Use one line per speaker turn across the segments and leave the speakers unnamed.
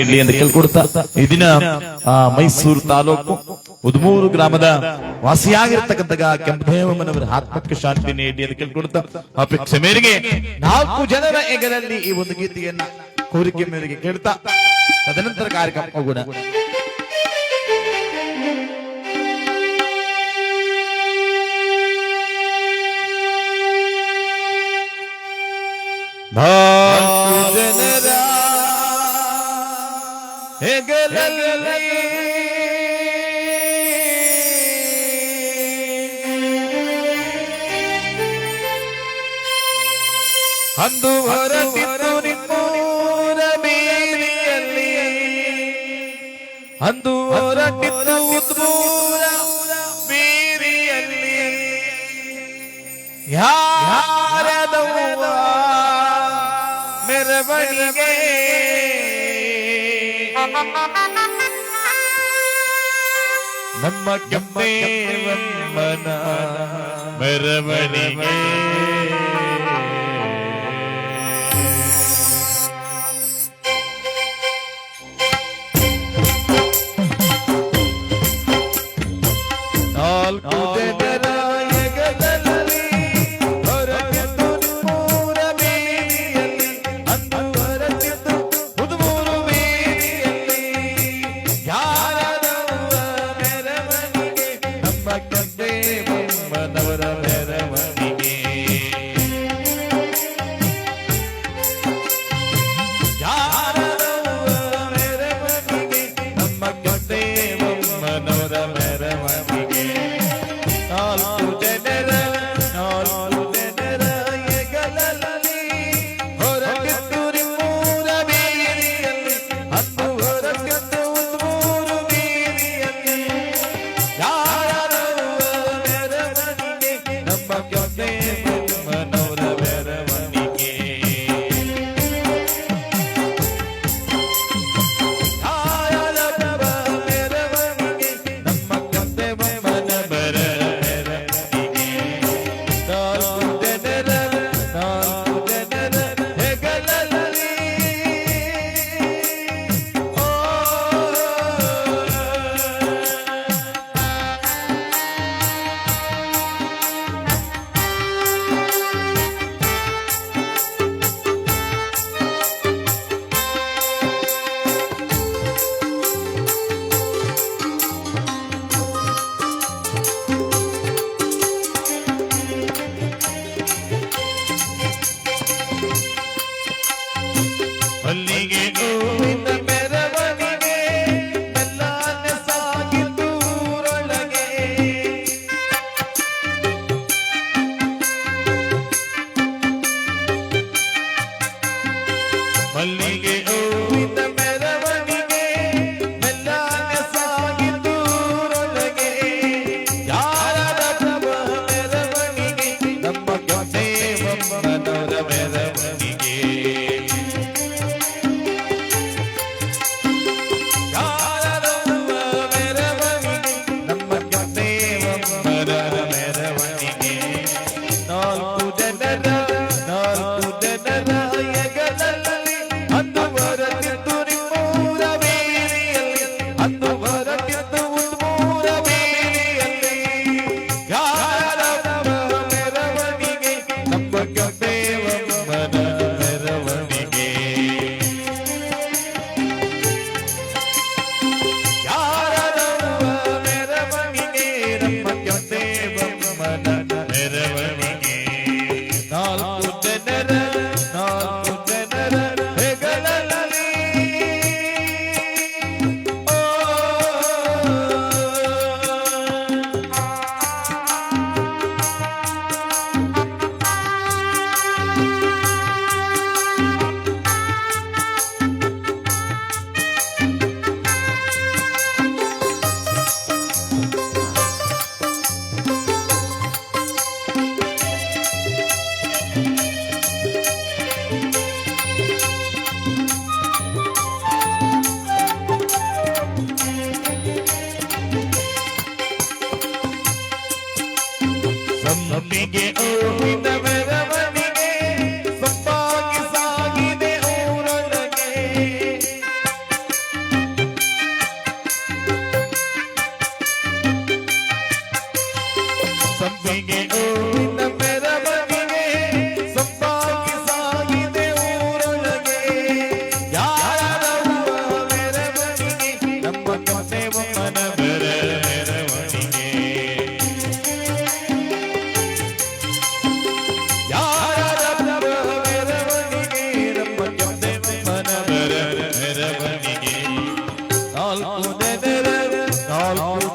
ಇಲ್ಲಿ ಎಂದು ಕೇಳ್ಕೊಡ್ತಾ ಈ ದಿನ ಆ ಮೈಸೂರು ತಾಲೂಕು ಉದ್ಮೂರು ಗ್ರಾಮದ ವಾಸಿಯಾಗಿರ್ತಕ್ಕಂಥ ಕೆಂಪದೇವಮ್ಮನವರ ಆತ್ಮಕ್ಕೆ ಶಾಂತಿ ನೀಡಿ ಎಂದು ಕೇಳ್ಕೊಡ್ತಾ ಅಪೇಕ್ಷೆ ಮೇರೆಗೆ ನಾಲ್ಕು ಜನರ ಎಗರಲ್ಲಿ ಈ ಒಂದು ಗೀತೆಯನ್ನ ಕೋರಿಕೆ ಮೇರೆಗೆ ಕೇಳ್ತಾ. ತದನಂತರ ಕಾರ್ಯಕ್ರಮ ಕೂಡ ಭಾ ಅಂದು ಹೊರತಿತ್ತು ನಿಮ್ಮೂರ ಬೀದಿಯಲ್ಲಿ ಅಂದು ಹೊರಟಿತ್ತು ಉದ್ಮೂರ ಬೀದಿಯಲ್ಲಿ. ಯಾರದವ ಮೆರವಣಿಗೆ ನಮ್ಮ ಕೆಮ್ಮನ ಮೆರವಣಿಗೆ ಸಲ್ಲಿಗೆ ಹೂವಿನ Don't make it. Mahdebeler Kalkın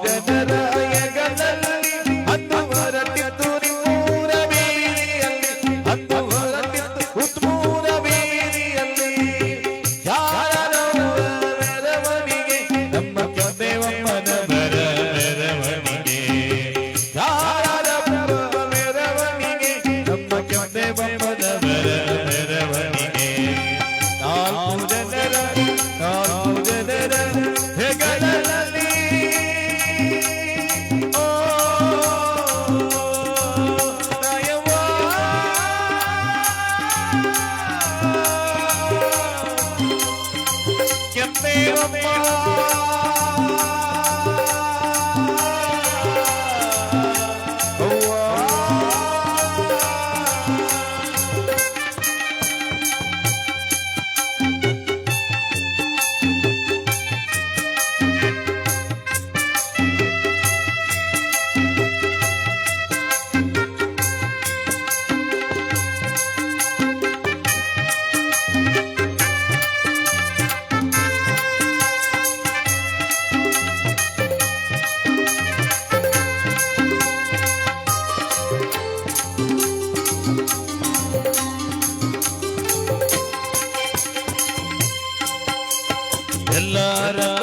எல்லாரும்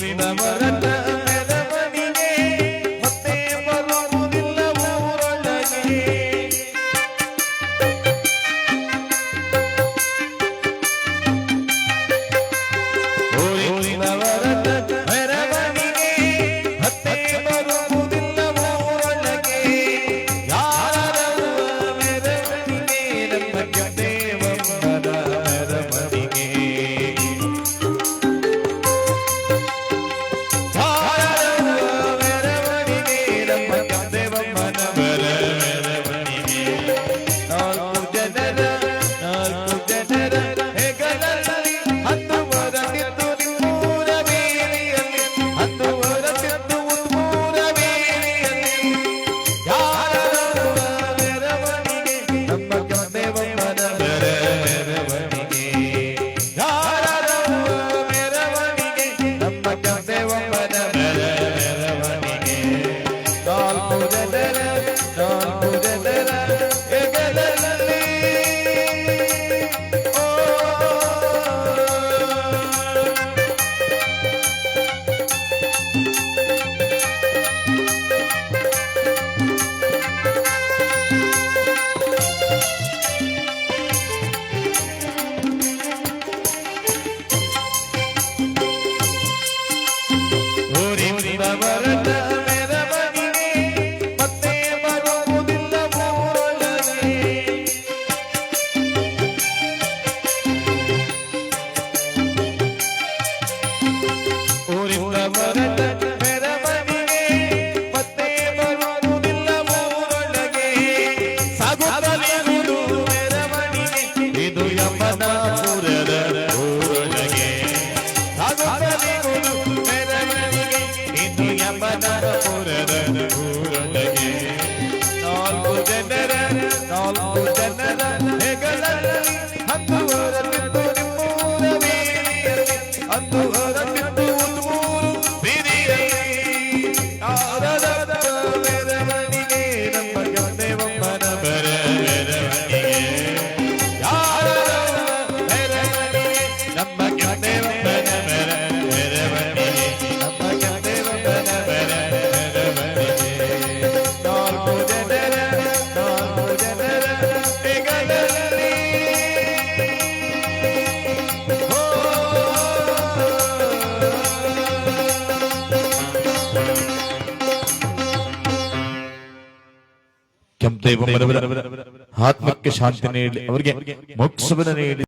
கூறின மறந்த never ಕೆಂಪದೇವಮ್ಮನವರ ಆತ್ಮಕ್ಕೆ ಶಾಂತಿ ನೀಡಿ ಅವರಿಗೆ ಮೋಕ್ಷವನ್ನು ನೀಡಿ